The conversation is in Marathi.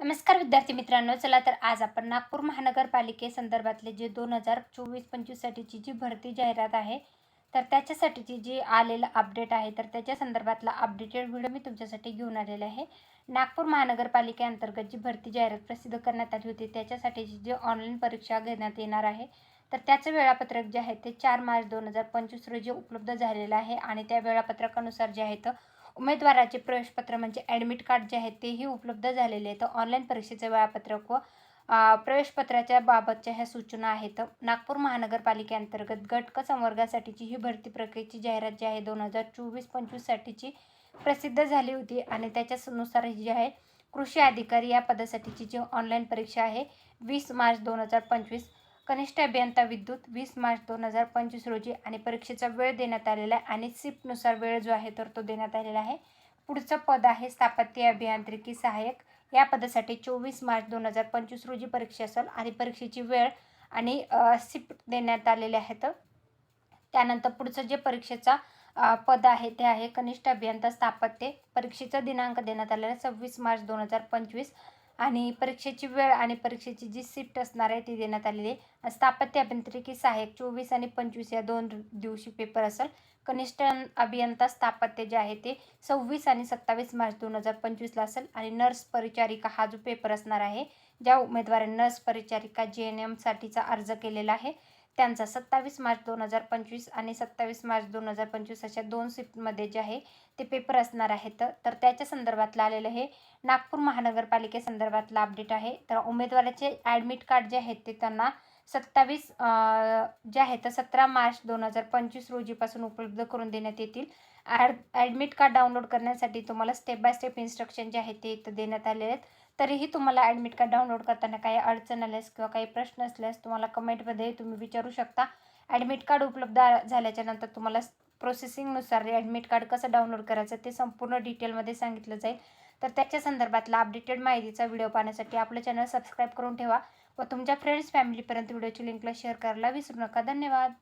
नमस्कार विद्यार्थी मित्रांनो चला तर आज आपण नागपूर महानगरपालिकेसंदर्भातले जे दोन हजार चोवीस पंचवीससाठीची जी भरती जाहिरात आहे तर त्याच्यासाठीची जी आलेलं अपडेट आहे तर त्याच्या संदर्भातला अपडेटेड व्हिडिओ मी तुमच्यासाठी घेऊन आलेला आहे. नागपूर महानगरपालिकेअंतर्गत जी भरती जाहिरात प्रसिद्ध करण्यात आली होती त्याच्यासाठीची जी ऑनलाईन परीक्षा घेण्यात येणार आहे तर त्याचं वेळापत्रक जे आहे ते चार मार्च दोन हजार पंचवीस रोजी उपलब्ध झालेलं आहे आणि त्या वेळापत्रकानुसार जे आहे तर उमेदवाराचे प्रवेशपत्र म्हणजे ॲडमिट कार्ड जे आहे तेही उपलब्ध झालेले आहेत. ऑनलाईन परीक्षेचे वेळापत्रक व प्रवेशपत्राच्या बाबतच्या ह्या सूचना आहेत. नागपूर महानगरपालिकेअंतर्गत गट क संवर्गासाठीची ही भरती प्रक्रियेची जाहिरात जी आहे दोन हजार चोवीस पंचवीससाठीची प्रसिद्ध झाली होती. आणि त्याच्यानुसार ही जी आहे कृषी अधिकारी या पदासाठीची जी ऑनलाईन परीक्षा आहे वीस मार्च दोन हजार पंचवीस कनिष्ठ अभियंता विद्युत वीस मार्च दोन हजार पंचवीस रोजी आणि परीक्षेचा वेळ देण्यात आलेला आहे आणि सिपनुसार वेळ जो आहे तर तो देण्यात आलेला आहे. पुढचं पद आहे स्थापत्य अभियांत्रिकी सहाय्यक. या पदासाठी चोवीस मार्च दोन हजार पंचवीस रोजी परीक्षा असेल आणि परीक्षेची वेळ आणि सिप देण्यात आलेले आहेत. त्यानंतर पुढचं जे परीक्षेचा पद आहे ते आहे कनिष्ठ अभियंता स्थापत्य. परीक्षेचा दिनांक देण्यात आलेला आहे सव्वीस मार्च दोन हजार पंचवीस. आणि परीक्षेची वेळ आणि परीक्षेची जी शिफ्ट असणार आहे ती देण्यात आलेली आहे. स्थापत्य अभियांत्रिकी सहाय्यक चोवीस आणि पंचवीस या दोन दिवशी पेपर असेल. कनिष्ठ अभियंता स्थापत्य जे आहे ते सव्वीस आणि सत्तावीस मार्च दोन हजार पंचवीसला असेल. आणि नर्स परिचारिका हा जो पेपर असणार आहे ज्या उमेदवारांनी नर्स परिचारिका जे एन एमसाठीचा अर्ज केलेला आहे त्यांचा सत्तावीस मार्च दोन हजार पंचवीस आणि सत्तावीस मार्च दोन हजार पंचवीस अशा दोन शिफ्टमध्ये जे आहे ते पेपर असणार आहेत. तर त्याच्या संदर्भातलं आलेलं हे नागपूर महानगरपालिकेसंदर्भातलं अपडेट आहे. तर उमेदवाराचे ॲडमिट कार्ड जे आहेत ते त्यांना सत्तावीस जे आहे तर सतरा मार्च दोन हजार पंचवीस रोजीपासून उपलब्ध करून देण्यात येतील. ॲड ॲडमिट कार्ड डाउनलोड करण्यासाठी तुम्हाला स्टेप बाय स्टेप इन्स्ट्रक्शन जे आहे ते इथं देण्यात आलेले आहेत. तरीही तुम्हाला ॲडमिट कार्ड डाउनलोड करताना काही अडचण आल्यास किंवा काही प्रश्न असल्यास तुम्हाला कमेंटमध्ये तुम्ही विचारू शकता. ॲडमिट कार्ड उपलब्ध झाल्याच्यानंतर तुम्हाला प्रोसेसिंगनुसार ॲडमिट कार्ड कसं डाउनलोड करायचं ते संपूर्ण डिटेलमध्ये सांगितलं जाईल. तर त्याच्या संदर्भातला अपडेटेड माहितीचा व्हिडिओ पाहण्यासाठी आपलं चॅनल सबस्क्राईब करून ठेवा. व तुमच्या फ्रेंड्स फॅमिलीपर्यंत व्हिडिओची लिंकला शेअर करायला विसरू नका. धन्यवाद.